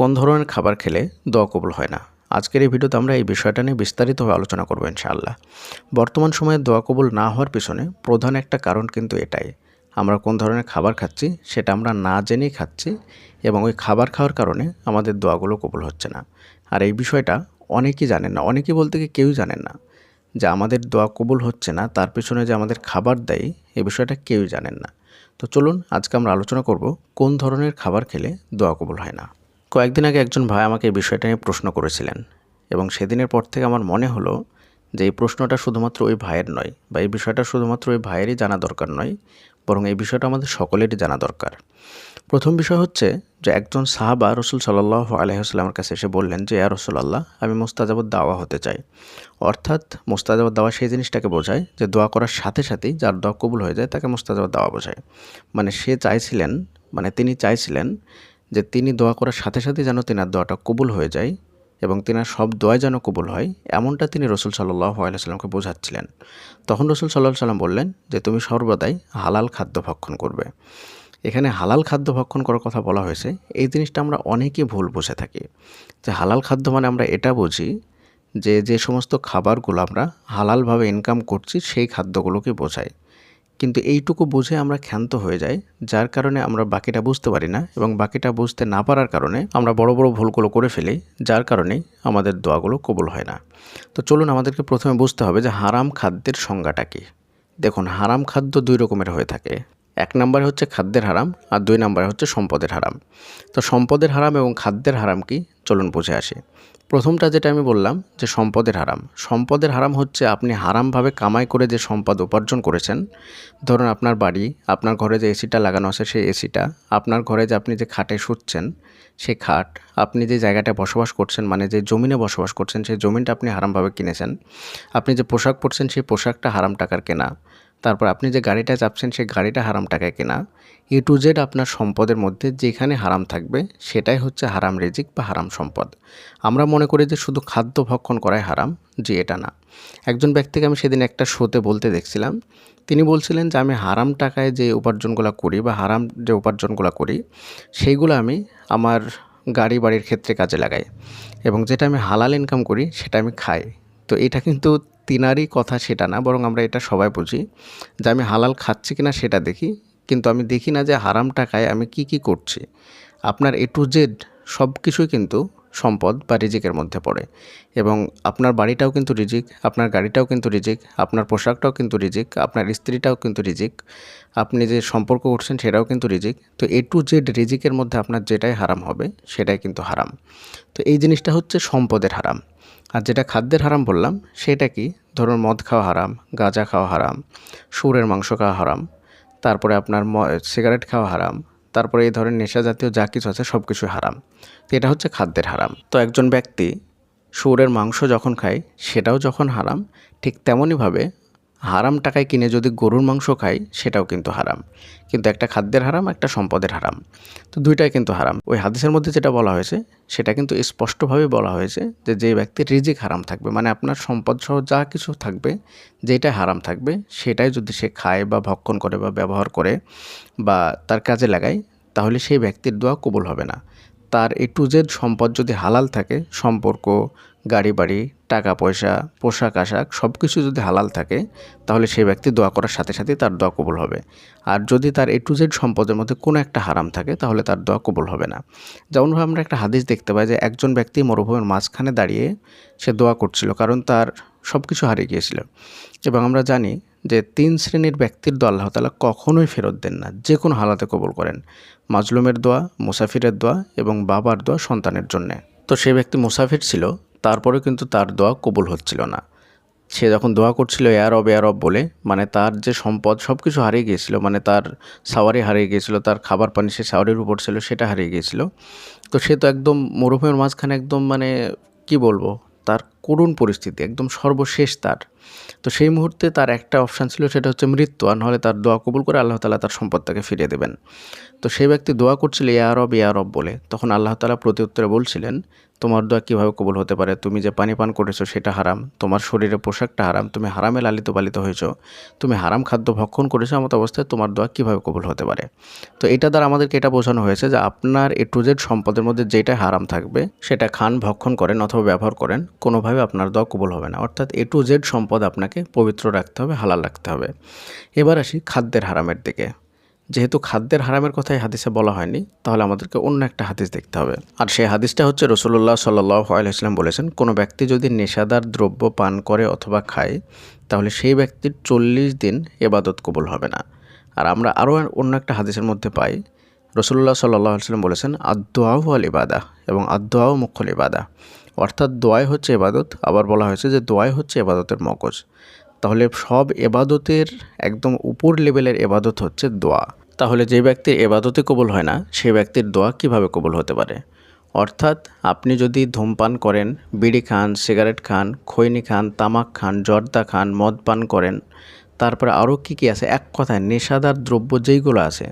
কোন ধরনের খাবার খেলে দোয়া কবুল হয় না? আজকের এই ভিডিওতে আমরা এই বিষয়টা নিয়ে বিস্তারিতভাবে আলোচনা করব ইনশাআল্লাহ। বর্তমান সময়ে দোয়া কবুল না হওয়ার পিছনে প্রধান একটা কারণ কিন্তু এটাই। আমরা কোন ধরনের খাবার খাচ্ছি সেটা আমরা না জেনেই খাচ্ছি এবং ওই খাবার খাওয়ার কারণে আমাদের দোয়াগুলো কবুল হচ্ছে না। আর এই বিষয়টা অনেকেই জানেন না, অনেকেই বলতে কি কেউই জানেন না যে আমাদের দোয়া কবুল হচ্ছে না, তার পিছনে যে আমাদের খাবার দেয় এই বিষয়টা কেউই জানেন না। তো চলুন আজকে আমরা আলোচনা করব কোন ধরনের খাবার খেলে দোয়া কবুল হয় না। কয়েকদিন আগে একজন ভাই আমাকে এই বিষয়টা নিয়ে প্রশ্ন করেছিলেন এবং সেদিনের পর থেকে আমার মনে হলো যে এই প্রশ্নটা শুধুমাত্র ওই ভাইয়ের নয় বা এই বিষয়টা শুধুমাত্র ওই ভাইয়েরই জানা দরকার নয়, বরং এই বিষয়টা আমাদের সকলেরই জানা দরকার। প্রথম বিষয় হচ্ছে যে একজন সাহাবা রসুল সাল্লাহ আলহিহাস্লামের কাছে এসে বললেন যে, ইয়া রসুল্লাহ আমি মোস্তাজাবত দাওয়া হতে চাই। অর্থাৎ মোস্তাজাবত দাওয়া সেই জিনিসটাকে বোঝায় যে দোয়া করার সাথে সাথেই যার দোয়া কবুল হয়ে যায় তাকে মোস্তাজাবত দাওয়া বোঝায়। মানে সে চাইছিলেন মানে তিনি চাইছিলেন যে তিনি দোয়া করার সাথে সাথে যেন তেনার দোয়াটা কবুল হয়ে যায় এবং তেনার সব দোয়াই যেন কবুল হয়, এমনটা তিনি রসুল সাল্লাহ আলাইসাল্লামকে বোঝাচ্ছিলেন। তখন রসুল সাল্লাহ সাল্লাম বললেন যে, তুমি সর্বদাই হালাল খাদ্য ভক্ষণ করবে। এখানে হালাল খাদ্য ভক্ষণ করার কথা বলা হয়েছে। এই জিনিসটা আমরা অনেকেই ভুল বুঝে থাকি। যে হালাল খাদ্য মানে আমরা এটা বুঝি যে যে সমস্ত খাবারগুলো আমরা হালালভাবে ইনকাম করছি, সেই খাদ্যগুলোকে বোঝায়। কিন্তু এইটুকু বুঝে আমরা ক্ষান্ত হয়ে যাই, যার কারণে আমরা বাকিটা বুঝতে পারি না এবং বাকিটা বুঝতে না পারার কারণে আমরা বড় বড় ভুলগুলো করে ফেলি, যার কারণে আমাদের দোয়াগুলো কবুল হয় না। তো চলুন আমাদেরকে প্রথমে বুঝতে হবে যে হারাম খাদ্যের সংজ্ঞাটা কী। দেখুন, হারাম খাদ্য দুই রকমের হয়ে থাকে। এক নম্বরে হচ্ছে খাদ্যের হারাম আর দুই নম্বরে হচ্ছে সম্পদের হারাম। তো সম্পদের হারাম এবং খাদ্যের হারাম কি? চলুন বুঝে আসি। প্রথমটা যেটা আমি বললাম যে সম্পদের হারাম। সম্পদের হারাম হচ্ছে আপনি হারামভাবে কামাই করে যে সম্পদ উপার্জন করেছেন, ধরুন আপনার বাড়ি, আপনার ঘরে যে এসিটা লাগানো আছে সেই এসিটা, আপনার ঘরে যে আপনি যে খাটে শুচ্ছেন সেই খাট, আপনি যে জায়গাটা বসবাস করছেন মানে যে জমিনে বসবাস করছেন সেই জমিনটা আপনি হারামভাবে কিনেছেন। আপনি যে পোশাক পরছেন সেই পোশাকটা হারাম টাকার কেনা। তারপর আপনি যে গাড়িটা চাপছেন সেই গাড়িটা হারাম টাকায় কেনা। এ টু জেড আপনার সম্পদের মধ্যে যেখানে হারাম থাকবে সেটাই হচ্ছে হারাম রেজিক বা হারাম সম্পদ। আমরা মনে করি যে শুধু খাদ্য ভক্ষণ করাই হারাম, যে এটা না। একজন ব্যক্তিকে আমি সেদিন একটা শোতে বলতে দেখছিলাম। তিনি বলছিলেন যে, আমি হারাম টাকায় যে উপার্জনগুলো করি বা হারাম যে উপার্জনগুলো করি সেইগুলো আমি আমার গাড়ি বাড়ির ক্ষেত্রে কাজে লাগাই এবং যেটা আমি হালাল ইনকাম করি, সেটা আমি খাই। তো এটা কিন্তু তিনারই কথা সেটা না, বরং আমরা এটা সবাই বুঝি যে আমি হালাল খাচ্ছি কিনা সেটা দেখি। কিন্তু আমি দেখি না যে হারাম টাকায় আমি কি কি করছি। আপনার এ টু জেড সব কিছুই কিন্তু সম্পদ বা রিজিকের মধ্যে পড়ে। এবং আপনার বাড়িটাও কিন্তু রিজিক, আপনার গাড়িটাও কিন্তু রিজিক, আপনার পোশাকটাও কিন্তু রিজিক, আপনার স্ত্রীটাও কিন্তু রিজিক, আপনি যে সম্পর্ক করছেন সেটাও কিন্তু রিজিক। তো এ টু জেড রিজিকের মধ্যে আপনার যেটাই হারাম হবে সেটাই কিন্তু হারাম। তো এই জিনিসটা হচ্ছে সম্পদের হারাম। আর যেটা খাদ্যের হারাম বললাম, সেটা কি? ধরুন মদ খাওয়া হারাম, গাঁজা খাওয়া হারাম সুরের মাংস খাওয়া হারাম, তারপরে আপনার সিগারেট খাওয়া হারাম, তারপরে এই ধরনের নেশা জাতীয় যা কিছু আছে সব কিছু হারাম। তো এটা হচ্ছে খাদ্যের হারাম। তো একজন ব্যক্তি শুয়োরের মাংস যখন খায়, সেটাও যখন হারাম, ঠিক তেমনইভাবে হারাম টাকায় কিনে যদি গরুর মাংস খাই সেটাও কিন্তু হারাম। কিন্তু একটা খাদ্যের হারাম, একটা সম্পদের হারাম। তো দুইটাই কিন্তু হারাম। ওই হাদিসের মধ্যে যেটা বলা হয়েছে, সেটা কিন্তু স্পষ্টভাবে বলা হয়েছে যে যে ব্যক্তির রিজিক হারাম থাকবে মানে আপনার সম্পদ সহ যা কিছু থাকবে যেটা হারাম থাকবে, সেটাই যদি সে খায় বা ভক্ষণ করে বা ব্যবহার করে বা তার কাজে লাগায়, তাহলে সেই ব্যক্তির দোয়া কবুল হবে না। তার এ টু জেড সম্পদ যদি হালাল থাকে, সম্পর্ক গাড়ি, বাড়ি, টাকা, পয়সা, পোশাক, আশাক সব কিছু যদি হালাল থাকে, তাহলে সেই ব্যক্তি দোয়া করার সাথে সাথে তার দোয়া কবুল হবে। আর যদি তার এ টু জেড সম্পদের মধ্যে কোনো একটা হারাম থাকে, তাহলে তার দোয়া কবুল হবে না। যেমনভাবে আমরা একটা হাদিস দেখতে পাই যে, একজন ব্যক্তি মরুভূমির মাঝখানে দাঁড়িয়ে সে দোয়া করছিল, কারণ তার সব কিছু হারিয়ে গিয়েছিল। এবং আমরা জানি যে, তিন শ্রেণির ব্যক্তির দোয়া আল্লাহ তালা কখনোই ফেরত দেন না, যে কোনো হালাতে কবুল করেন। মাজলুমের দোয়া, মুসাফিরের দোয়া এবং বাবার দোয়া সন্তানের জন্যে। তো সে ব্যক্তি মুসাফির ছিল তারপরে কিন্তু তার দোয়া কবুল হচ্ছিল না। সে যখন দোয়া করছিল এয়ার অব এয়ার অব বলে মানে তার যে সম্পদ সব কিছু হারিয়ে গিয়েছিল মানে তার সাওয়ারি হারিয়ে গিয়েছিল, তার খাবার পানি সে সাওয়ারির উপর ছিল, সেটা হারিয়ে গিয়েছিল। তো সে তো একদম মরুভূমির মাঝখানে একদম মানে কি বলব, তার করুণ পরিস্থিতি, একদম সর্বশেষ তার। তো সেই মুহূর্তে তার একটা অপশান ছিল, সেটা হচ্ছে মৃত্যু, আর নাহলে তার দোয়া কবুল করে আল্লাহ তালা তার সম্পদটাকে ফিরিয়ে দেবেন। তো সেই ব্যক্তি দোয়া করছিল, ইয়া রব ইয়া রব বলে। তখন আল্লাহ তালা প্রতি উত্তরে বলছিলেন, তোমার দোয়া কীভাবে কবুল হতে পারে? তুমি যে পানি পান করেছ সেটা হারাম। তোমার শরীরে পোশাকটা হারাম। তুমি হারামে লালিত পালিত হয়েছো। তুমি হারাম খাদ্য ভক্ষণ করেছ এমত অবস্থায় তোমার দোয়া কীভাবে কবুল হতে পারে? তো এটা দ্বারা আমাদেরকে এটা বোঝানো হয়েছে যে আপনার এ টু জেড সম্পদের মধ্যে যেটা হারাম থাকবে, সেটা খান, ভক্ষণ করেন অথবা ব্যবহার করেন, কোনোভাবে আপনার দোয়া কবুল হবে না। অর্থাৎ এ টু জেড সম্পদ আপনাকে পবিত্র রাখতে হবে, হালাল রাখতে হবে। এবার আসি খাদ্যের হারামের দিকে। যেহেতু খাদ্যের হারামের কথাই হাদিসে বলা হয়নি, তাহলে আমাদেরকে অন্য একটা হাদিস দেখতে হবে। আর সেই হাদিসটা হচ্ছে রসুল্লাহ সাল্লাহ আলাইসলাম বলেছেন, কোনো ব্যক্তি যদি নেশাদার দ্রব্য পান করে অথবা খায়, তাহলে সেই ব্যক্তির চল্লিশ দিন এবাদত কবুল হবে না। আর আমরা আরও অন্য একটা হাদিসের মধ্যে পাই রসুল্লাহ সাল্লাহ আলসালাম বলেছেন আদোয়াও আল ইবাদা এবং আদোয়াও মুখ্যল ইবাদা অর্থাৎ দোয়াই হচ্ছে এবাদত আবার বলা হয়েছে যে দোয়াই হচ্ছে এবাদতের মগজ। তাহলে সব এবাদতের একদম উপর লেভেলের এবাদত হচ্ছে দোয়া। তাহলে যে ব্যক্তির এবাদতে কবুল হয় না, সে ব্যক্তির দোয়া কীভাবে কবুল হতে পারে? অর্থাৎ আপনি যদি ধূমপান করেন, বিড়ি খান, সিগারেট খান, খৈনি খান, তামাক খান, জর্দা খান, মদ পান করেন তারপরে আরও কী কী আছে? এক কথায়, নেশাদার দ্রব্য যেইগুলো আছে,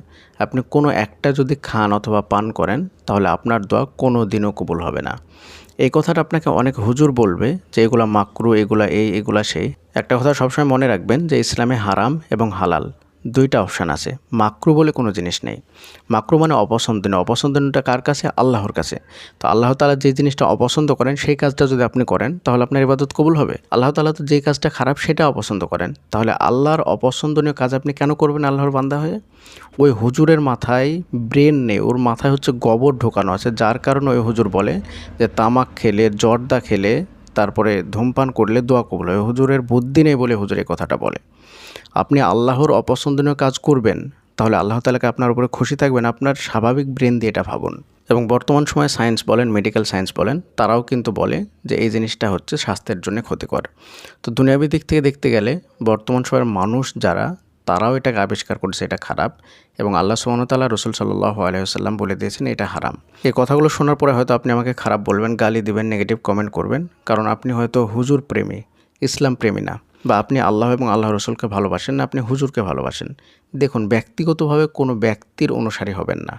আপনি কোনো একটা যদি খান অথবা পান করেন, তাহলে আপনার দোয়া কোনো দিনও কবুল হবে না। এই কথাটা আপনাকে অনেক হুজুর বলবে যে, এগুলা মাকরু, এগুলা এই, এগুলা সেই। একটা কথা সবসময় মনে রাখবেন যে, ইসলামে হারাম এবং হালাল। দুইটা অপশান আছে। মাকরু বলে কোনো জিনিস নেই। মাকরু মানে অপছন্দনীয়। অপছন্দনীয়টা কার কাছে? আল্লাহর কাছে। তো আল্লাহ তালা যে জিনিসটা অপছন্দ করেন, সেই কাজটা যদি আপনি করেন, তাহলে আপনার ইবাদত কবুল হবে। আল্লাহ তালা তো যেই কাজটা খারাপ, সেটা অপছন্দ করেন। তাহলে আল্লাহর অপছন্দনীয় কাজ আপনি কেন করবেন আল্লাহর বান্দা হয়ে? ওই হুজুরের মাথায় ব্রেন নেই। ওর মাথায় হচ্ছে গোবর ঢোকানো আছে। যার কারণে ওই হুজুর বলে যে, তামাক খেলে, জর্দা খেলে তারপরে ধূমপান করলে দোয়া কবুল হয়। হুজুরের বুদ্ধি নেই বলে হুজুর এই কথাটা বলে। আপনি আল্লাহর অপছন্দনীয় কাজ করবেন, তাহলে আল্লাহ তালাকে আপনার উপরে খুশি থাকবেন, আপনার স্বাভাবিক ব্রেন দিয়ে এটা ভাবুন। এবং বর্তমান সময়ে সায়েন্স বলেন, মেডিকেল সায়েন্স বলেন, তারাও কিন্তু বলে যে এই জিনিসটা হচ্ছে স্বাস্থ্যের জন্য ক্ষতিকর। তো দুনিয়াবি দিক থেকে দেখতে গেলে বর্তমান সময়ের মানুষ যারা তারাও এটাকে আবিষ্কার করছে, এটা খারাপ এবং আল্লাহ সুমনতাল্লাহ রসুল সাল্লাহ আলহিহাল্লাম বলে দিয়েছেন, এটা হারাম। এই কথাগুলো শোনার পরে হয়তো আপনি আমাকে খারাপ বলবেন, গালি দিবেন নেগেটিভ কমেন্ট করবেন, কারণ আপনি হয়তো হুজুর প্রেমী, ইসলাম প্রেমী না বা আপনি আল্লাহ এবং আল্লাহ রসুলকে ভালোবাসেন না, আপনি হুজুরকে ভালোবাসেন। দেখুন, ব্যক্তিগতভাবে কোনো ব্যক্তির অনুসারী হবেন না।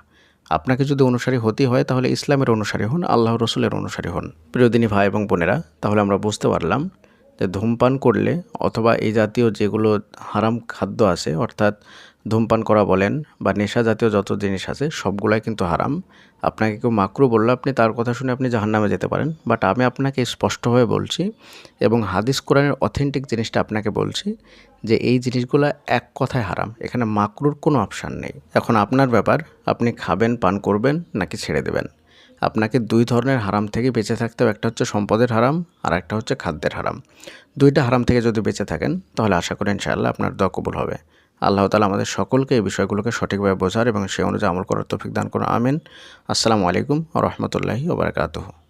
আপনাকে যদি অনুসারী হতে হয়, তাহলে ইসলামের অনুসারী হন আল্লাহ রসুলের অনুসারী হন। প্রিয়দিনী ভাই এবং বোনেরা, তাহলে আমরা বুঝতে পারলাম ধূমপান করলে অথবা এই জাতীয় যেগুলো হারাম খাদ্য আছে, অর্থাৎ ধূমপান করা বলেন বা নেশা জাতীয় যত জিনিস আছে, সবগুলাই কিন্তু হারাম। আপনাকে কেউ মাকরু বলল, আপনি তার কথা শুনে আপনি জাহান্নামে যেতে পারেন। বাট আমি আপনাকে স্পষ্টভাবে বলছি এবং হাদিস কোরআনের অথেন্টিক জিনিসটা আপনাকে বলছি যে এই জিনিসগুলো এক কথায় হারাম। এখানে মাকরুর কোনো অপশান নেই। এখন আপনার ব্যাপার, আপনি খাবেন, পান করবেন নাকি ছেড়ে দেবেন। আপনাকে দুই ধরনের হারাম থেকে বেঁচে থাকতে হবে। একটা হচ্ছে সম্পদের হারাম, আর একটা হচ্ছে খাদ্যের হারাম। দুইটা হারাম থেকে যদি বেঁচে থাকেন, তাহলে আশা করি ইনশাআল্লাহ আপনার দোয়া কবুল হবে। আল্লাহ তালা আমাদের সকলকে এই বিষয়গুলোকে সঠিকভাবে বোঝার এবং সে অনুযায়ী আমল করার তৌফিক দান করুন। আমিন। আসসালামু আলাইকুম রহমতুল্লাহি ওবরাকাতুহ